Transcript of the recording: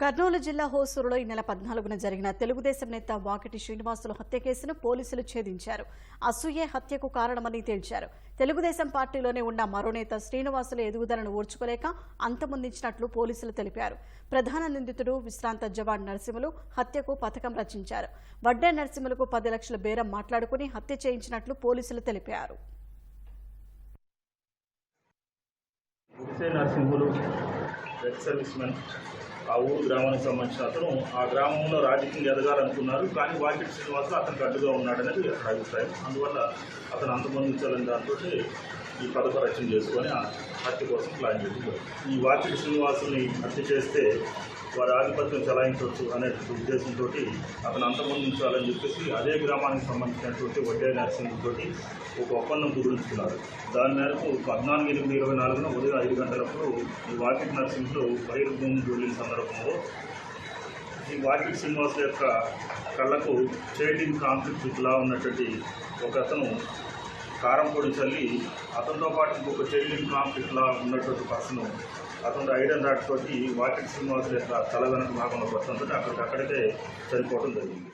కర్నూలు జిల్లా హోసూరులో ఈ నెల పద్నాలుగున జరిగిన తెలుగుదేశం నేత వాకిటి శ్రీనివాసులు హత్య కేసును పోలీసులు ఛేదించారు. అసూయే హత్యకు కారణమని తేల్చారు. తెలుగుదేశం పార్టీలోనే ఉన్న మరో నేత శ్రీనివాసుల ఎదుగుదలను ఓర్చుకోలేక అంతమొందించినట్లు పోలీసులు తెలిపారు. ప్రధాన నిందితుడు విశ్రాంత జవాన్ నరసింహులు హత్యకు పథకం రచించారు. వడ్డే నరసింహులకు పది లక్షల బేరం మాట్లాడుకుని హత్య చేయించినట్లు పోలీసులు తెలిపారు. నరసింహులు ఎక్స్ సర్వీస్ మెన్ ఆ ఊరు గ్రామానికి సంబంధించిన అతను ఆ గ్రామంలో రాజకీయంగా ఎదగాలనుకున్నారు కానీ వాకిట్ శ్రీనివాస అతనికి అడ్డుగా ఉన్నాడనేది అక్కడ అభిప్రాయం. అందువల్ల అతను అంతమందించాలని దాంతో ఈ పథక రచన చేసుకొని హత్య కోసం ప్లాన్ చేసి ఈ వాకిట్ శ్రీనివాసుని హత్య చేస్తే వారి ఆధిపత్యం చెలాయించవచ్చు అనే ఉద్దేశంతో అతను అంతమొందించాలని చెప్పేసి అదే గ్రామానికి సంబంధించినటువంటి వడ్డే నర్సింగ్తో ఒక ఒప్పందం కుదుర్చుకున్నారు. దాని మేరకు పద్నాలుగు ఎనిమిది ఇరవై నాలుగున ఉదయం ఐదు గంటలప్పుడు ఈ వాకిట్ నర్సింగ్లో బయలు భూమి సందర్భంలో ఈ వాకిట్ శ్రీనివాస్ యొక్క కళ్ళకు చేటింగ్ కాన్ఫ్లిక్ట్ చుట్టులా ఉన్నటువంటి ఒక అతను కారం పొడి చల్లి అతనితో పాటు ఇంకొక చైల్డింగ్ కాన్ఫ్లిక్ట్ ఉన్నటువంటి పర్సన్ అతను ఐరన్ రాడ్ తోటి వాకిట్ శ్రీనివాస్ యొక్క తల వెనక భాగంలో పడుతుంటే అక్కడికక్కడికే చనిపోవడం జరిగింది.